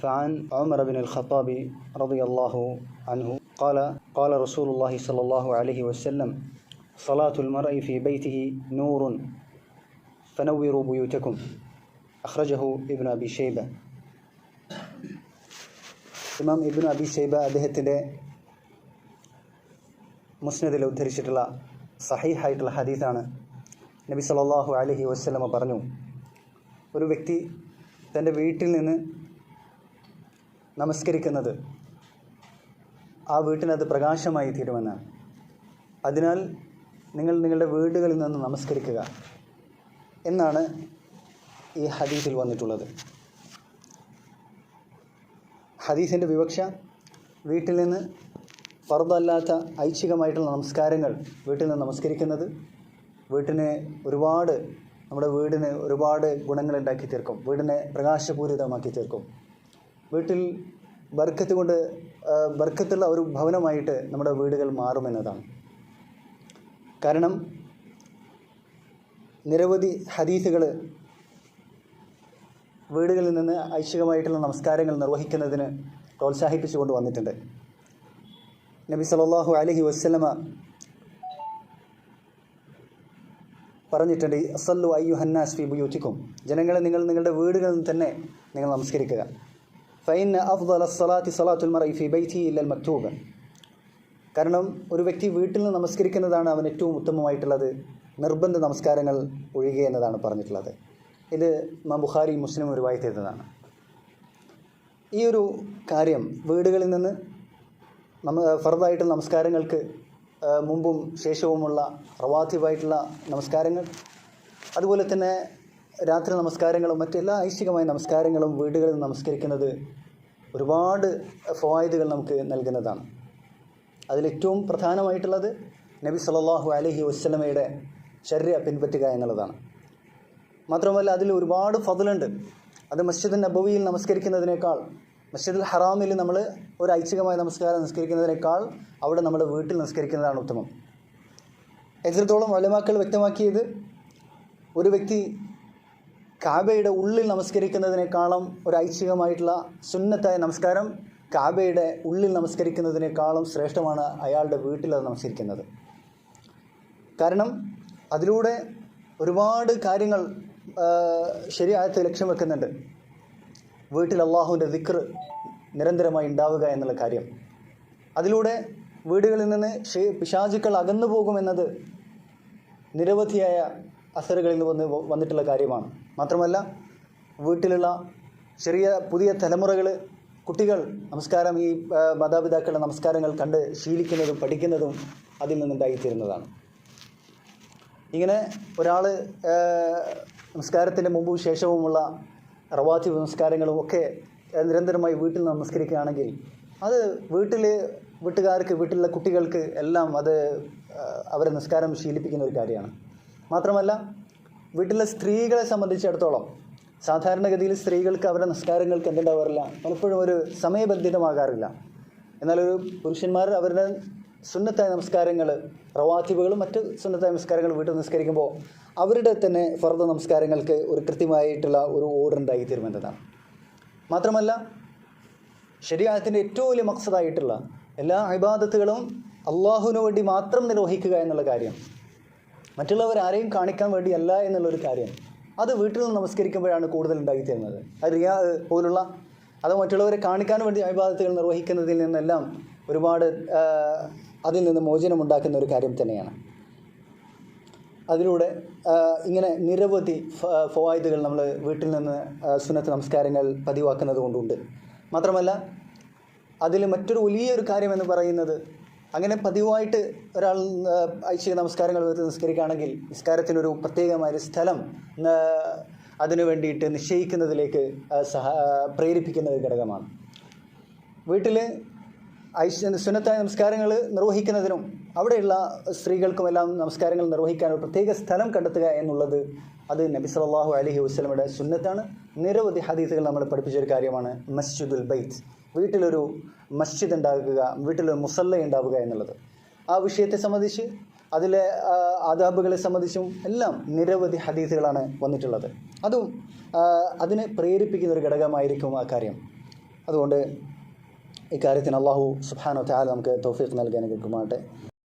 فعن عمر بن الخطاب رضي الله عنه قال قال رسول الله صلى الله عليه وسلم صلاة المرء في بيته نور فنوروا بيوتكم أخرجه ابن أبي شيبة ഇമാം ഇബ്നു അബി ഷൈബ അദ്ദേഹത്തിൻ്റെ മുസ്നദിൽ ഉദ്ധരിച്ചിട്ടുള്ള സഹീഹായിട്ടുള്ള ഹദീസാണ് നബി സല്ലല്ലാഹു അലൈഹി വസല്ലമ പറഞ്ഞു ഒരു വ്യക്തി തൻ്റെ വീട്ടിൽ നിന്ന് നമസ്കരിക്കുന്നത് ആ വീട്ടിനത് പ്രകാശമായി തീരുമെന്നാണ് അതിനാൽ നിങ്ങൾ നിങ്ങളുടെ വീടുകളിൽ നിന്ന് നമസ്കരിക്കുക എന്നാണ് ഈ ഹദീസിൽ വന്നിട്ടുള്ളത്. ഹദീസിന്റെ വിവക്ഷ വീട്ടിൽ നിന്ന് ഫർദല്ലാത്ത ഐച്ഛികമായിട്ടുള്ള നമസ്കാരങ്ങൾ വീട്ടിൽ നിന്ന് നമസ്കരിക്കുന്നത് വീട്ടിന് ഒരുപാട് നമ്മുടെ വീടിന് ഒരുപാട് ഗുണങ്ങൾ ഉണ്ടാക്കി തീർക്കും. വീടിനെ പ്രകാശപൂരിതമാക്കി തീർക്കും. വീട്ടിൽ ബർക്കത്ത് കൊണ്ട് ബർക്കത്തുള്ള ഒരു ഭവനമായിട്ട് നമ്മുടെ വീടുകൾ മാറുമെന്നതാണ് കാരണം നിരവധി ഹദീസുകൾ വീടുകളിൽ നിന്ന് ഐശ്വികമായിട്ടുള്ള നമസ്കാരങ്ങൾ നിർവഹിക്കുന്നതിന് പ്രോത്സാഹിപ്പിച്ചുകൊണ്ട് വന്നിട്ടുണ്ട്. നബി സല്ലല്ലാഹു അലഹി വസ്ലമ പറഞ്ഞിട്ടുണ്ട് അസല്ലു അയ്യു ഹന്നാസ് ഫി ജനങ്ങളെ നിങ്ങൾ നിങ്ങളുടെ വീടുകളിൽ തന്നെ നിങ്ങൾ നമസ്കരിക്കുക. ഫൈൻ അഫ്ദൽ സലാത്തി സലാത്തുൽ മറൈ ഫി ബൈത്തി ഇല്ലൽ മക്തൂബൻ കാരണം ഒരു വ്യക്തി വീട്ടിൽ നിന്ന് നമസ്കരിക്കുന്നതാണ് അവൻ ഏറ്റവും ഉത്തമമായിട്ടുള്ളത്. നിർബന്ധ നമസ്കാരങ്ങൾ ഒഴികെ എന്നതാണ് പറഞ്ഞിട്ടുള്ളത്. ഇത് മാ ബുഖാരി മുസ്ലിം ഒരു വായിത്തതാണ് ഈ ഒരു കാര്യം വീടുകളിൽ നിന്ന് നമ്മ ഫർദായിട്ടുള്ള നമസ്കാരങ്ങൾക്ക് മുമ്പും ശേഷവുമുള്ള റവാത്തിവായിട്ടുള്ള നമസ്കാരങ്ങൾ അതുപോലെ തന്നെ രാത്രി നമസ്കാരങ്ങളും മറ്റെല്ലാ ഐശ്വികമായ നമസ്കാരങ്ങളും വീടുകളിൽ നമസ്കരിക്കുന്നത് ഒരുപാട് ഫവായിദുകൾ നമുക്ക് നൽകുന്നതാണ്. അതിലേറ്റവും പ്രധാനമായിട്ടുള്ളത് നബി സല്ലല്ലാഹു അലഹി വസ്ലമയുടെ ശരീര പിൻപറ്റുക എന്നുള്ളതാണ്. മാത്രമല്ല അതിൽ ഒരുപാട് ഫതിലുണ്ട് അത് മസ്ജിദ് നബവിയിൽ നമസ്കരിക്കുന്നതിനേക്കാൾ മസ്ജിദുൽ ഹറാമിൽ നമ്മൾ ഒരു ഐച്ഛികമായ നമസ്കാരം നമസ്കരിക്കുന്നതിനേക്കാൾ അവിടെ നമ്മുടെ വീട്ടിൽ നമസ്കരിക്കുന്നതാണ് ഉത്തമം. എത്രത്തോളം വലമാക്കൾ വ്യക്തമാക്കിയത്? ഒരു വ്യക്തി കാബയുടെ ഉള്ളിൽ നമസ്കരിക്കുന്നതിനേക്കാളും ഒരു ഐച്ഛികമായിട്ടുള്ള സുന്നത്തായ നമസ്കാരം കാബയുടെ ഉള്ളിൽ നമസ്കരിക്കുന്നതിനേക്കാളും ശ്രേഷ്ഠമാണ് അയാളുടെ വീട്ടിൽ അത് നമസ്കരിക്കുന്നത്. കാരണം അതിലൂടെ ഒരുപാട് കാര്യങ്ങൾ ശരിയായത് ലക്ഷ്യം വെക്കുന്നുണ്ട്. വീട്ടിൽ അള്ളാഹുവിന്റെ ദിക്ർ നിരന്തരമായി ഉണ്ടാവുക എന്നുള്ള കാര്യം. അതിലൂടെ വീടുകളിൽ നിന്ന് പിശാചുക്കൾ അകന്നു പോകുമെന്നത് നിരവധിയായ അസറുകളിൽ വന്ന് വന്നിട്ടുള്ള കാര്യമാണ്. മാത്രമല്ല വീട്ടിലുള്ള ചെറിയ പുതിയ തലമുറകൾ കുട്ടികൾ നമസ്കാരം ഈ മാതാപിതാക്കളുടെ നമസ്കാരങ്ങൾ കണ്ട് ശീലിക്കുന്നതും പഠിക്കുന്നതും അതിൽ നിന്നുണ്ടായിത്തീരുന്നതാണ്. ഇങ്ങനെ ഒരാൾ നമസ്കാരത്തിന്റെ മുമ്പും ശേഷവുമുള്ള റവാത്തി നമസ്കാരങ്ങളും ഒക്കെ നിരന്തരമായി വീട്ടിൽ നമസ്കരിക്കുകയാണെങ്കിൽ അത് വീട്ടിൽ വീട്ടുകാർക്ക് വീട്ടിലുള്ള കുട്ടികൾക്ക് എല്ലാം അത് അവരെ നിസ്കാരം ശീലിപ്പിക്കുന്ന ഒരു കാര്യമാണ്. മാത്രമല്ല വീട്ടിലെ സ്ത്രീകളെ സംബന്ധിച്ചിടത്തോളം സാധാരണഗതിയിൽ സ്ത്രീകൾക്ക് അവരുടെ നിസ്കാരങ്ങൾക്ക് എന്തുണ്ടാവാറില്ല. പലപ്പോഴും ഒരു സമയബന്ധിതമാകാറില്ല. എന്നാലൊരു പുരുഷന്മാർ അവരുടെ സുന്നത്തായ നമസ്കാരങ്ങൾ റവാത്തിബുകളും മറ്റ് സുന്നത്തായ നമസ്കാരങ്ങൾ വീട്ടിൽ നിസ്കരിക്കുമ്പോൾ അവരുടെ തന്നെ ഫർദ നമസ്കാരങ്ങൾക്ക് ഒരു കൃത്യമായിട്ടുള്ള ഒരു ഓർഡർ ഉണ്ടായി തീരുമെന്നതാണ്. മാത്രമല്ല ശരീരത്തിന്റെ ഏറ്റവും വലിയ മക്സദായിട്ടുള്ള എല്ലാ അഭിബാധത്തുകളും അള്ളാഹുവിന് വേണ്ടി മാത്രം നിർവഹിക്കുക എന്നുള്ള കാര്യം മറ്റുള്ളവർ ആരെയും കാണിക്കാൻ വേണ്ടിയല്ല എന്നുള്ളൊരു കാര്യം. അത് വീട്ടിൽ നിന്ന് നമസ്കരിക്കുമ്പോഴാണ് കൂടുതൽ ഉണ്ടായിത്തീരുന്നത് അത് റിയാ പോലുള്ള അത് മറ്റുള്ളവരെ കാണിക്കാൻ വേണ്ടി അഭിബാധത്തുകൾ നിർവഹിക്കുന്നതിൽ നിന്നെല്ലാം ഒരുപാട് അതിൽ നിന്ന് മോചനം ഉണ്ടാക്കുന്ന ഒരു കാര്യം തന്നെയാണ്. അതിലൂടെ ഇങ്ങനെ നിരവധി ഫവായിദുകൾ നമ്മൾ വീട്ടിൽ നിന്ന് സുനത്ത് നമസ്കാരങ്ങൾ പതിവാക്കുന്നത് കൊണ്ടുണ്ട് മാത്രമല്ല അതിൽ മറ്റൊരു വലിയൊരു കാര്യമെന്ന് പറയുന്നത് അങ്ങനെ പതിവായിട്ട് ഒരാൾ ഐശ്വര്യ നമസ്കാരങ്ങൾ നിസ്കരിക്കുകയാണെങ്കിൽ നിസ്കാരത്തിനൊരു പ്രത്യേകമായൊരു സ്ഥലം അതിനു വേണ്ടിയിട്ട് നിശ്ചയിക്കുന്നതിലേക്ക് സഹ പ്രേരിപ്പിക്കുന്ന ഒരു ഘടകമാണ്. വീട്ടിൽ ഐശ്വര്യ സുന്നത്തായ നമസ്കാരങ്ങൾ നിർവഹിക്കുന്നതിനും അവിടെയുള്ള സ്ത്രീകൾക്കും എല്ലാം നമസ്കാരങ്ങൾ നിർവഹിക്കാൻ ഒരു പ്രത്യേക സ്ഥലം കണ്ടെത്തുക എന്നുള്ളത് അത് നബി സല്ലല്ലാഹു അലഹി വസ്ലമയുടെ സുന്നത്താണ്. നിരവധി ഹദീസുകൾ നമ്മൾ പഠിപ്പിച്ചൊരു കാര്യമാണ്. മസ്ജിദുൽ ബൈത്ത്. വീട്ടിലൊരു മസ്ജിദ് ഉണ്ടാകുക വീട്ടിലൊരു മുസല്ല ഉണ്ടാവുക എന്നുള്ളത്. ആ വിഷയത്തെ സംബന്ധിച്ച് അതിലെ ആദാബുകളെ സംബന്ധിച്ചും എല്ലാം നിരവധി ഹദീസുകളാണ് വന്നിട്ടുള്ളത്. അതും അതിനെ പ്രേരിപ്പിക്കുന്ന ഒരു ഘടകമായിരിക്കും ആ കാര്യം. അതുകൊണ്ട് ഇക്കാര്യത്തിന് അള്ളാഹു സുഹാനോ വ തആല നമുക്ക് തൗഫീഖ് നൽകാൻ കേൾക്കുമാട്ടെ